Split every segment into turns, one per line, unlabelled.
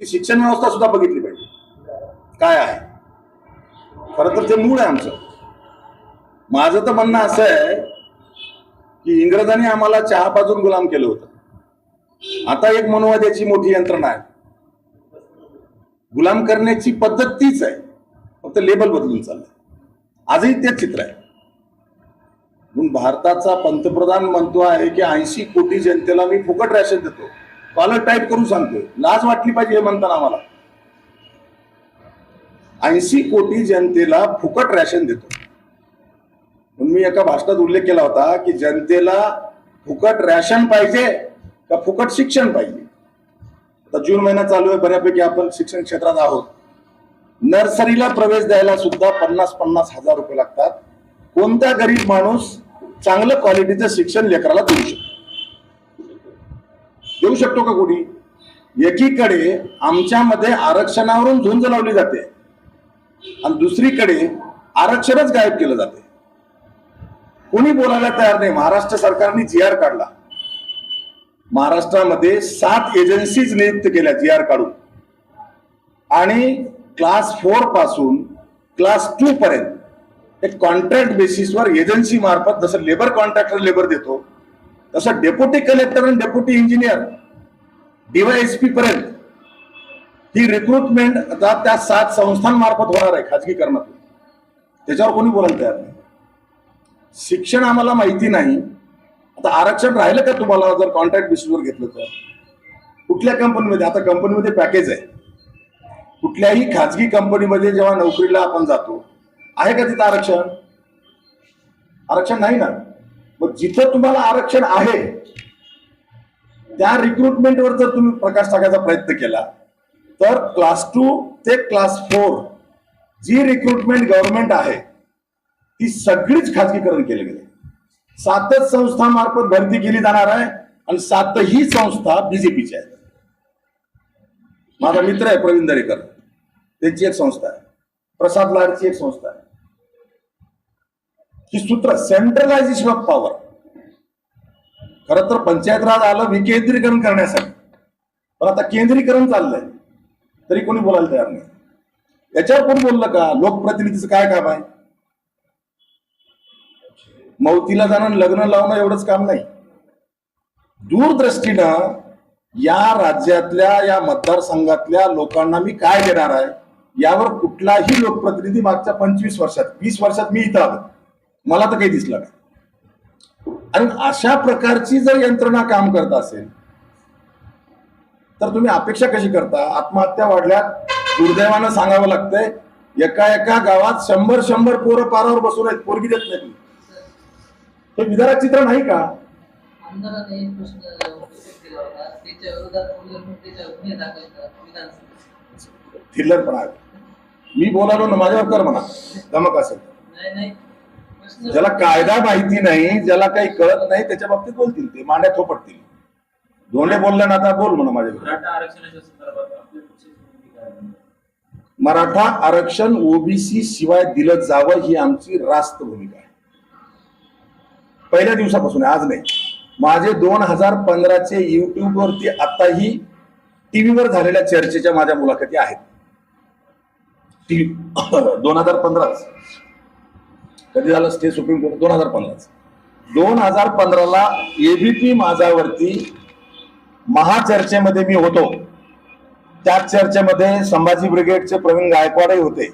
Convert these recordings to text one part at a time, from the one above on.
की शिक्षण व्यवस्था सुद्धा बघितली पाहिजे. काय आहे? खरं तर ते मूळ आहे आमचं. माझं तर म्हणणं असं आहे की इंग्रजांनी आम्हाला चहा पाजून गुलाम केलं होतं. आता एक मनोवाद्याची मोठी यंत्रणा आहे. गुलाम करण्याची पद्धत तीच आहे. फक्त लेबल बदलून चाललंय. आजही तेच चित्र आहे. म्हणून भारताचा पंतप्रधान म्हणतो आहे की ऐंशी कोटी जनतेला मी फुकट रॅशन देतो. कॉलर टाईप करून सांगतोय. लाज वाटली पाहिजे हे म्हणताना आम्हाला. ऐंशी कोटी जनतेला फुकट रॅशन देतो. म्हणून मी एका भाषणात उल्लेख केला होता की जनतेला फुकट रॅशन पाहिजे का फुकट शिक्षण पाहिजे? आता जून महिना चालू आहे बऱ्यापैकी आपण शिक्षण क्षेत्रात आहोत. नर्सरीला प्रवेश द्यायला सुद्धा पन्नास पन्नास हजार रुपये लागतात. कोणता गरीब माणूस चांगलं क्वालिटीचं शिक्षण लेकराला देऊ शकतो? देऊ शकतो का कोणी? एकीकडे आमच्यामध्ये आरक्षणावरून झुंज लावली जाते. आणि दुसरीकडे आरक्षणच गायब केलं जाते. कोणी बोलायला तयार नाही. महाराष्ट्र सरकारने जी आर काढला. महाराष्ट्रामध्ये सात एजन्सीज नियुक्त केल्या जी आर काढून. आणि क्लास फोरपासून क्लास टू पर्यंत एक कॉन्ट्रॅक्ट बेसिसवर एजन्सी मार्फत जसं लेबर कॉन्ट्रॅक्टर लेबर देतो तसं डेप्युटी कलेक्टर आणि डेप्युटी इंजिनियर डीवायएसपी पर्यंत ही रिक्रुटमेंट आता त्या सात संस्थांमार्फत होणार आहे खाजगीकरणातून. त्याच्यावर कोणी बोलायला तयार नाही. शिक्षण आम्हाला माहिती नाही. आता आरक्षण राहिलं का तुम्हाला जर कॉन्ट्रॅक्ट बेसिसवर घेतलं तर? कुठल्या कंपनीमध्ये आता कंपनीमध्ये पॅकेज आहे. कुठल्याही खाजगी कंपनीमध्ये जेव्हा नोकरीला आपण जातो आहे का तिथं आरक्षण? आरक्षण नाही ना. मग जिथं तुम्हाला आरक्षण आहे त्या रिक्रुटमेंटवर जर तुम्ही प्रकाश टाकायचा प्रयत्न केला तर क्लास टू ते क्लास फोर जी रिक्रुटमेंट गव्हर्नमेंट आहे ती सगळीच खाजगीकरण केली गेली सातच संस्थामार्फत भरती केली जाणार आहे आणि सातही संस्था बीजेपीच्या आहेत. माझा मित्र आहे प्रवीण दरेकर. त्यांची एक संस्था आहे. प्रसाद लाडची एक संस्था आहे. ही सूत्र सेंट्रलायझेशन ऑफ पॉवर खर तर पंचायत राज आलं विकेंद्रीकरण करण्यासाठी. पण आता केंद्रीकरण चाललंय. तरी कोणी बोलायला तयार नाही. याच्यावर कोण बोललं का? लोकप्रतिनिधीचं काय काम आहे? मौतीला जाणं लग्न लावणं एवढंच काम नाही. दूरदृष्टीनं या राज्यातल्या या मतदारसंघातल्या लोकांना मी काय देणार आहे? यावर कुठलाही लोकप्रतिनिधी मागच्या पंचवीस वर्षात वीस वर्षात मी इथं आलो. मला तर काही दिसलं नाही. आणि अशा प्रकारची जर यंत्रणा काम करत असेल तर तुम्ही अपेक्षा कशी करता? आत्महत्या वाढल्यात दुर्दैवानं सांगावं लागतंय एका एका गावात शंभर शंभर पोरं पारावर बसून आहेत पोरगी देत नाही हे विदारक चित्र नाही का? थिल्लर पण आहे. मी बोलालो ना माझ्यावर कर म्हणा. धमक असेल.
नाही नाही. प्रश्न
ज्याला कायदा माहिती नाही ज्याला काही कळत नाही त्याच्या बाबतीत बोलतील. ते मांड्या थोपटतील. धोंडे बोलले ना आता बोल म्हणा माझ्या
मराठा
आरक्षण ओबीसी शिवाय दिलं जावं ही आमची रास्त भूमिका आहे. पहिल्या दिवसापासून आज नाही. माझे दोन हजार पंधराचे युट्यूबवरती आताही टीव्हीवर झालेल्या चर्चेच्या माझ्या मुलाखती आहेत. दोन हजार पंधराच. कधी झालं स्टे सुप्रीम कोर्ट? दोन हजार पंधराच. दोन हजार पंधराला एबीपी माझावरती महाचर्चेमध्ये मी होतो. त्याच चर्चेमध्ये संभाजी ब्रिगेडचे प्रवीण गायकवाडही होते.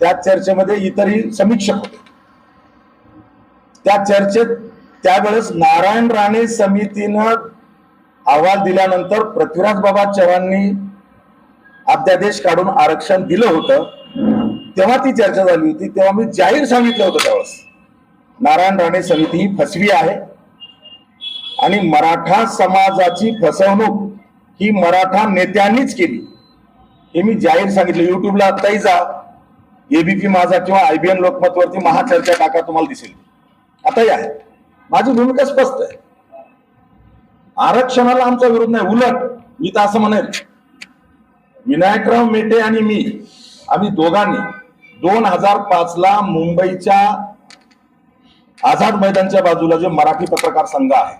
त्याच चर्चेमध्ये इतरही समीक्षक होते. त्या चर्चेत त्यावेळेस नारायण राणे समितीनं अहवाल दिल्यानंतर पृथ्वीराज बाबा चव्हाणनी अध्यादेश काढून आरक्षण दिलं होतं. तेव्हा ती चर्चा झाली होती तेव्हा मी जाहीर सांगितलं होतं त्यावेळेस. नारायण राणे समिती ही फसवी आहे. आणि मराठा समाजाची फसवणूक ही मराठा नेत्यांनीच केली. हे मी जाहीर सांगितलं. युट्यूबला आत्ताही जा. एबीपी माझा किंवा आयबीएन लोकमतवरती महाचर्चा टाका तुम्हाला दिसेल. आताही आहे. माझी भूमिका स्पष्ट आहे. आरक्षणाला आमचा विरोध नाही. उलट मी तर असं म्हणेल. विनायकराव मेटे आणि मी आम्ही दोघांनी दोन हजार पाच ला मुंबईच्या आझाद मैदानच्या बाजूला जे मराठी पत्रकार संघ आहे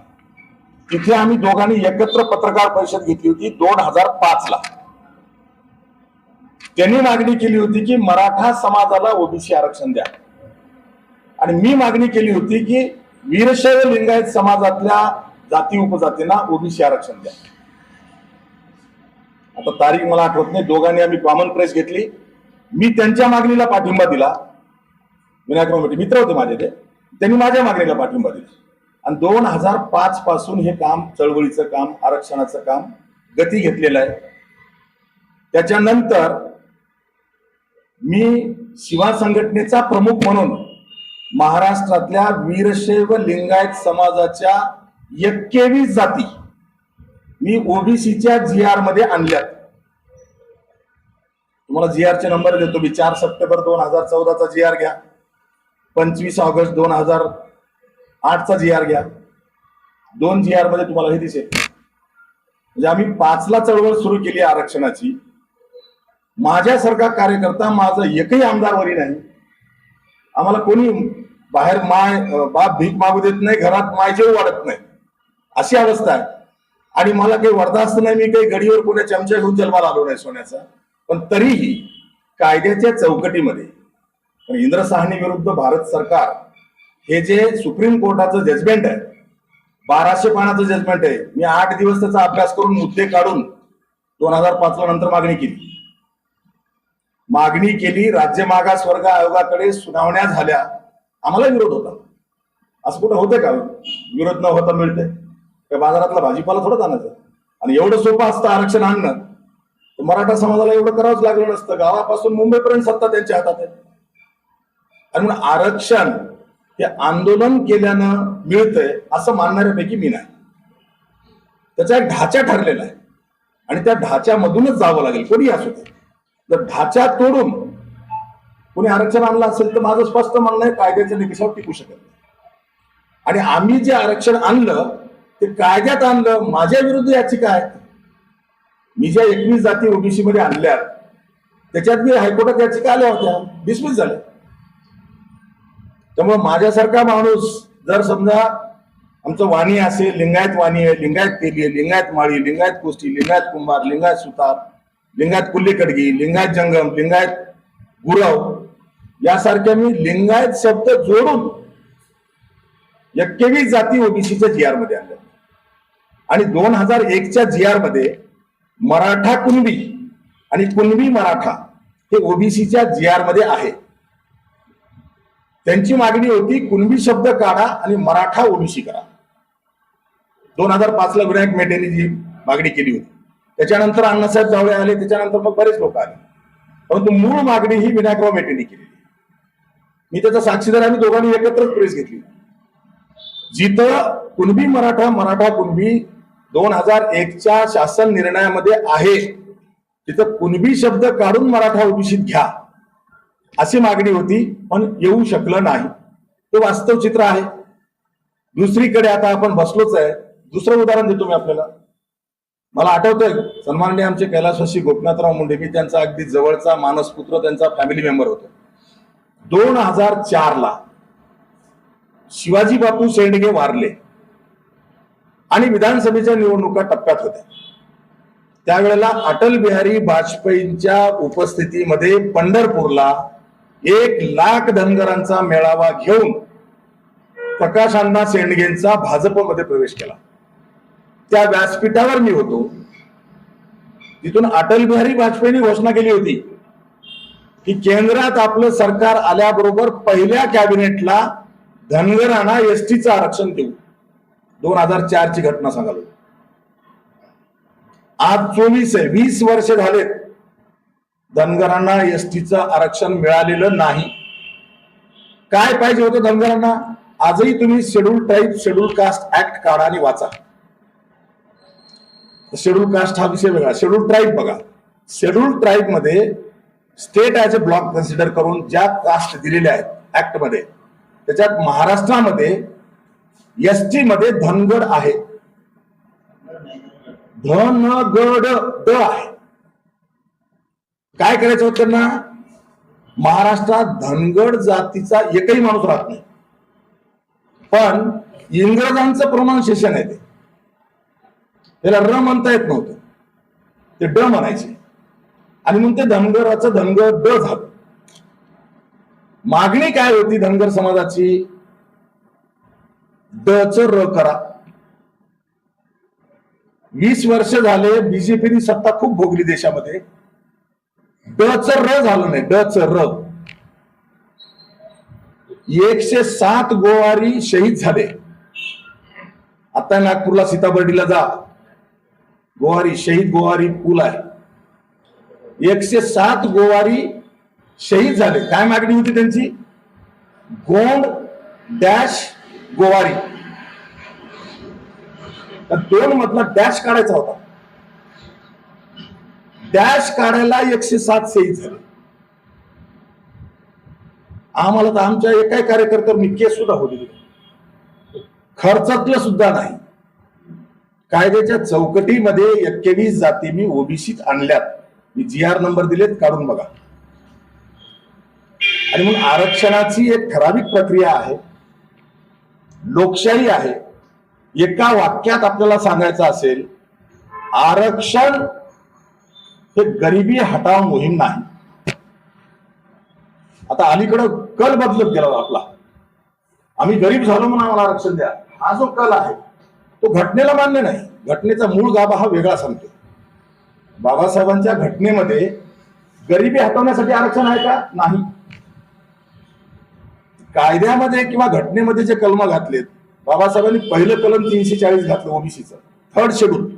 तिथे आम्ही दोघांनी एकत्र पत्रकार परिषद घेतली होती दोन हजार पाच ला. त्यांनी मागणी केली होती की मराठा समाजाला ओबीसी आरक्षण द्या. आणि मी मागणी केली होती की वीरशैव लिंगायत समाजातल्या जाती उपजातींना ओबीसी आरक्षण द्या. आता तारीख मला आठवत नाही दोघांनी आम्ही कॉमन प्रेस घेतली. मी त्यांच्या मागणीला पाठिंबा दिला. विनायक राव मित्र होते माझे ते. त्यांनी माझ्या मागणीला पाठिंबा दिला. आणि दोन हजार पाच पासून हे काम चळवळीचं काम आरक्षणाचं काम गती घेतलेलं आहे. त्याच्यानंतर मी शिवा संघटनेचा प्रमुख म्हणून महाराष्ट्रातल्या वीरशैव लिंगायत समाजाच्या एक्केवीस जाती मी ओबीसीच्या जी आरमध्ये आणल्यात. तुम्हाला जी आरचे नंबर देतो मी. चार सप्टेंबर दोन हजार चौदाचा जी आर घ्या. पंचवीस ऑगस्ट दोन हजार आठचा जी आर घ्या. दोन जी आरमध्ये तुम्हाला हे दिसेल. म्हणजे आम्ही पाचला चळवळ सुरू केली आरक्षणाची. माझ्यासारखा कार्यकर्ता माझं एकही आमदार वरी नाही. आम्हाला कोणी बाहेर माय बाप भीक मागू देत नाही घरात माय जेव वाढत नाही. अशी अवस्था आहे. आणि मला काही वरदास्त नाही मी काही गडीवर कोण्या चमचा घेऊन जन्माला आलो नाही सोन्याचा. पण तरीही कायद्याच्या चौकटीमध्ये पण इंद्र साहनी विरुद्ध भारत सरकार हे जे सुप्रीम कोर्टाचं जजमेंट आहे बाराशे पानाचं जजमेंट आहे मी आठ दिवस त्याचा अभ्यास करून मुद्दे काढून दोन हजार पाचला नंतर मागणी केली. मागणी केली राज्य मागास वर्ग आयोगाकडे सुनावण्या झाल्या आम्हाला विरोध होता. असं कुठं होतं का? विरोध न होता मिळतंय. त्या बाजारातला भाजीपाला थोडंच आणायचं. आणि एवढं सोपं असतं आरक्षण आणणं मराठा समाजाला एवढं करावंच लागलं नसतं. गावापासून मुंबईपर्यंत सत्ता त्यांच्या हातात आहे. आणि म्हणून आरक्षण हे आंदोलन केल्यानं मिळतंय असं मानणाऱ्यापैकी मी नाही. त्याचा एक ढाचा ठरलेला आहे. आणि त्या ढाच्यामधूनच जावं लागेल. कोणी असू दे. जर ढाचा तोडून कोणी आरक्षण आणलं असेल तर माझं स्पष्ट म्हणणं आहे कायद्याच्या निकषावर टिकू शकत नाही. आणि आम्ही जे आरक्षण आणलं ते कायद्यात आणलं माझ्या विरुद्ध याची काय मी ज्या एकवीस जाती ओबीसी मध्ये आणल्या त्याच्यात मी हायकोर्टात याचिका आल्या होत्या. डिसमिस झाल्या त्यामुळे माझ्यासारखा माणूस जर समजा आमचं वाणी असेल लिंगायत वाणी आहे लिंगायत तेली आहे लिंगायत माळी लिंगायत कुस्ती लिंगायत कुंभार लिंगायत सुतार लिंगायत कुल्लीकडगी लिंगायत जंगम लिंगायत गुरव यासारख्या मी लिंगायत शब्द जोडून एक्केवीस जाती ओबीसीच्या जी आरमध्ये आणल्या आणि दोन हजार एकच्या जी आरमध्ये मराठा कुणबी आणि कुणबी मराठा हे ओबीसीच्या जी आरमध्ये आहे. त्यांची मागणी होती कुणबी शब्द काढा आणि मराठा ओबीसी करा. दोन हजार पाच ला विनायक मेटेंनी जी मागणी केली होती. त्याच्यानंतर अण्णासाहेब जावळे आले त्याच्यानंतर मग बरेच लोक आले. परंतु मूळ मागणी ही विनायकराव मेटेंनी केलेली मी त्याचा साक्षीदार आम्ही दोघांनी एकत्रच प्रेस घेतली. जिथं कुणबी मराठा मराठा कुणबी दोन हजार एकच्या शासन निर्णयामध्ये आहे. तिथं कुणबी शब्द काढून मराठा ओबीसीत घ्या. अशी मागणी होती पण येऊ शकलं नाही. ते वास्तव चित्र आहे. दुसरीकडे आता आपण बसलोच आहे. दुसरं उदाहरण देतो मी आपल्याला. मला आठवतंय सन्माननीय आमचे कैलासवासी गोपनाथराव मुंडे. मी त्यांचा अगदी जवळचा मानसपुत्र त्यांचा फॅमिली मेंबर होतो. दोन हजार चार ला शिवाजी बापू शेंडगे वारले. आणि विधानसभेच्या निवडणुका टप्प्यात होत्या. त्यावेळेला अटल बिहारी वाजपेयींच्या उपस्थितीमध्ये पंढरपूरला एक लाख धनगरांचा मेळावा घेऊन प्रकाश अण्णा शेंडगेंचा भाजपमध्ये प्रवेश केला. त्या व्यासपीठावर मी होतो. तिथून अटल बिहारी वाजपेयींनी घोषणा केली होती की केंद्रात आपलं सरकार आल्याबरोबर पहिल्या कॅबिनेटला धनगरांना एसटीचं आरक्षण देऊ. दोन हजार चार ची घटना सांगालो. आज चोवीस आहे वीस वर्ष झालेत. धनगरांना एसटीचं आरक्षण मिळालेलं नाही. काय पाहिजे होतं धनगरांना? आजही तुम्ही schedule tribe schedule caste act काढा आणि वाचा. शेड्यूल कास्ट हा विषय वेगळा. शेड्यूल ट्राईब बघा. Schedule ट्राईबमध्ये state as a block consider करून ज्या कास्ट दिलेल्या आहेत ऍक्टमध्ये त्याच्यात महाराष्ट्रामध्ये एस टी मध्ये धनगड आहे. धनगड ड आहे. काय करायचं होतं त्यांना? महाराष्ट्रात धनगड जातीचा एकही माणूस राहत नाही. पण इंग्रजांचं प्रोनाऊन्सिएशन आहे ते. त्याला र म्हणता येत नव्हतं. ते ड म्हणायचे. आणि मग ते धनगराचं धनगर ड झालं. मागणी काय होती धनगर समाजाची? ड च र करा. वीस वर्ष झाले बीजेपीने सत्ता खूप भोगली देशामध्ये. ड च र झालं नाही ड च र. एकशे सात गोवारी शहीद झाले. आता नागपूरला सीताबर्डीला जा. गोवारी शहीद गोवारी पूल आहे. एकशे सात गोवारी शहीद झाले. काय मागणी होती त्यांची? गोंड डॅश गोवारी. तर दोन मधला डॅश काढायचा होता. डॅश काढायला एकशे सात सही झाले. आम्हाला तर आमच्या एकाही कार्यकर्त्यांनी केस सुद्धा होती खर्चातलं सुद्धा नाही. कायद्याच्या चौकटीमध्ये एक्केवीस जाती मी ओबीसीत आणल्यात. मी जी आर नंबर दिलेत काढून बघा. आणि म्हणून आरक्षणाची एक ठराविक प्रक्रिया आहे. लोकशाही आहे. एका वाक्यात आपल्याला सांगायचं असेल आरक्षण हे गरिबी हटाव मोहीम नाही. आता अलीकडं कल बदलत गेला आपला. आम्ही गरीब झालो म्हणून आम्हाला आरक्षण द्या. हा जो कल आहे तो घटनेला मान्य नाही. घटनेचा मूळ गाभा हा वेगळा सांगतो. बाबासाहेबांच्या घटनेमध्ये गरिबी हटवण्यासाठी आरक्षण आहे का? नाही. कायद्यामध्ये किंवा घटनेमध्ये जे कलम घातलेत बाबासाहेबांनी पहिलं कलम तीनशे चाळीस घातलं ओबीसीचं. थर्ड शेड्यूल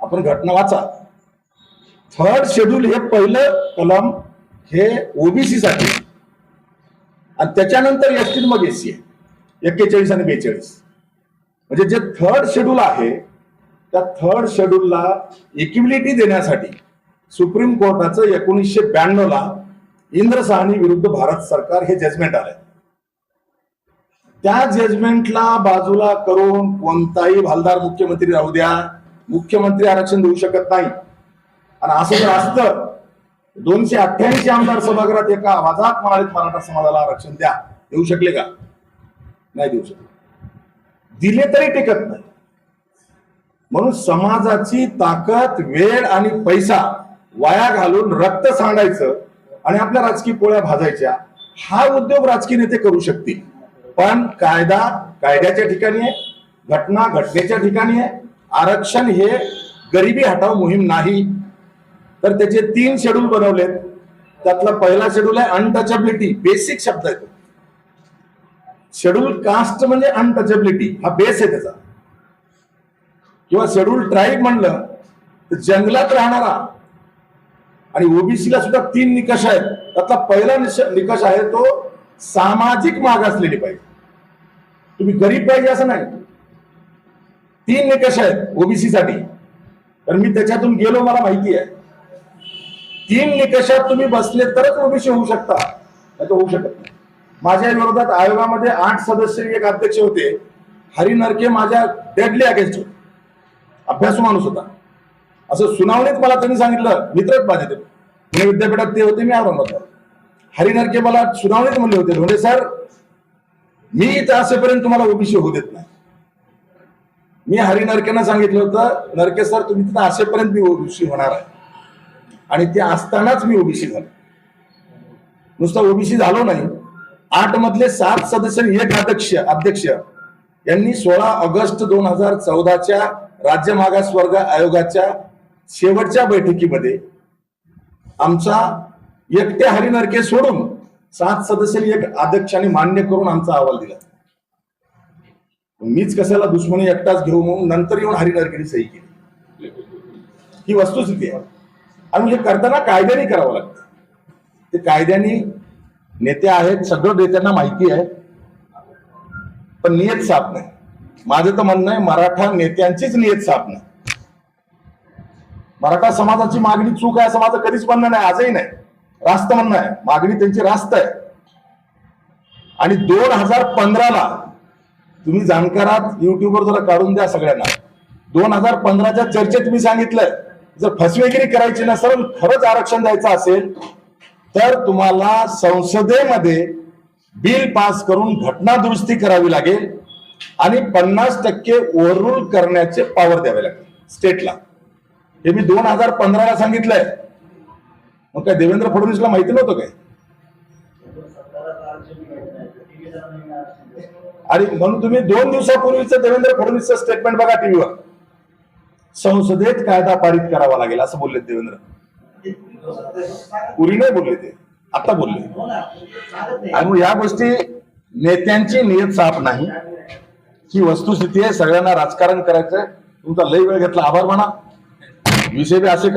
आपण घटना वाचा. थर्ड शेड्यूल हे पहिलं कलम हे ओबीसीसाठी. आणि त्याच्यानंतर एसटी मग एससी आहे. एक्केचाळीस आणि बेचाळीस. म्हणजे जे थर्ड शेड्यूल आहे त्या थर्ड शेड्यूलला इक्विलिटी देण्यासाठी सुप्रीम कोर्टाचं एकोणीसशे ब्याण्णवला इंद्र साहनी विरुद्ध भारत सरकार हे जजमेंट आलंय. त्या जजमेंटला बाजूला करून कोणताही भालदार मुख्यमंत्री राहू द्या. मुख्यमंत्री आरक्षण देऊ शकत नाही. आणि असं जर असतं दोनशे अठ्ठ्याऐंशी आमदार सभागृहात एका आवाजात म्हणाले मराठा समाजाला आरक्षण द्या. देऊ शकले का? नाही देऊ शकले. दिले तरी टिकत नाही. म्हणून समाजाची ताकद वेळ आणि पैसा वाया घालून रक्त सांडायचं आणि आपल्या राजकीय पोळ्या भाजायच्या हा उद्योग राजकीय नेते करू शकतील. पण कायदा कायद्याच्या ठिकाणी आहे घटना घटनेच्या ठिकाणी आहे. आरक्षण हे गरिबी हटाव मोहीम नाही. तर त्याचे तीन शेड्यूल बनवलेत. त्यातला पहिला शेड्यूल आहे अनटचबिलिटी बेसिक शब्द आहे तो. शेड्यूल कास्ट म्हणजे अनटचबिलिटी हा बेस आहे त्याचा. किंवा शेड्यूल ट्राईब म्हणलं तर जंगलात राहणारा आणि ओबीसीला सुद्धा तीन निकष आहेत. त्यातला पहिला निकष आहे तो सामाजिक मागासलेली पाहिजे. तुम्ही गरीब पाहिजे असं नाही. तीन निकष आहेत ओबीसी साठी. तर मी त्याच्यातून गेलो मला माहिती आहे. तीन निकषात तुम्ही बसले तरच ओबीसी होऊ शकता. नाही तर होऊ शकत नाही. माझ्या विरोधात आयोगामध्ये आठ सदस्य एक अध्यक्ष होते. हरी नरके माझ्या डेडली अगेन्स्ट होते. अभ्यासू माणूस होता. असं सुनावणीत मला त्यांनी सांगितलं मित्रच माझे ते. पुणे विद्यापीठात ते होते मी औरंगाबाद हरी नरके मला सुनावणीत म्हणले होते. म्हणजे सर मी इथं असेपर्यंत तुम्हाला ओबीसी होऊ देत नाही. मी हरी नरकेंना सांगितलं होतं नरके सर तुम्ही तिथं असेपर्यंत मी ओबीसी होणार आहे. आणि ते असतानाच मी ओबीसी झालो. नुसता ओबीसी झालो नाही. आठ मधले सात सदस्य एक अध्यक्ष अध्यक्ष यांनी सोळा ऑगस्ट दोन हजार चौदाच्या राज्य मागासवर्ग आयोगाच्या शेवटच्या बैठकीमध्ये आमचा एकट्या हरिनरके सोडून सात सदस्यांनी एक अध्यक्षाने मान्य करून आमचा अहवाल दिला. मीच कशाला दुश्मनी एकटाच घेऊ म्हणून नंतर येऊन हरिनरकेने सही केली. ही वस्तुस्थिती आहे. आणि हे करताना कायद्याने करावं लागतं. ते कायद्याने नेते आहेत सगळं नेत्यांना माहिती आहे. पण नियत साफ नाही. माझं तर म्हणणं आहे मराठा नेत्यांचीच नियत साफ नाही. मराठा समाजाची मागणी चूक आहे असं माझं कधीच म्हणणं नाही आजही नाही. रास्त म्हणणं आहे. मागणी त्यांची रास्त आहे. आणि दोन हजार पंधराला तुम्ही जाणकारात युट्यूबवर जरा काढून द्या सगळ्यांना. दोन हजार पंधराच्या चर्चेत मी सांगितलंय जर फसवेगिरी करायची नसेल खरंच आरक्षण द्यायचं असेल तर तुम्हाला संसदेमध्ये बिल पास करून घटना दुरुस्ती करावी लागेल आणि पन्नास टक्के ओव्हररूल करण्याचे पॉवर द्यावे लागेल. स्टेटला हे मी दोन हजार पंधराला सांगितलंय. मग काय देवेंद्र फडणवीसला माहिती नव्हतं काय? आणि म्हणून तुम्ही दोन दिवसापूर्वीचं देवेंद्र फडणवीसचं स्टेटमेंट बघा टीव्हीवर. संसदेत कायदा पारित करावा लागेल असं बोलले देवेंद्र. पूर्वी नाही बोलले ते आता बोलले. आणि मग या गोष्टी नेत्यांची नियत साफ नाही. ही वस्तुस्थिती आहे सगळ्यांना राजकारण करायचंय. तुमचा लय वेळ घेतला आभार म्हणा विषय बी असे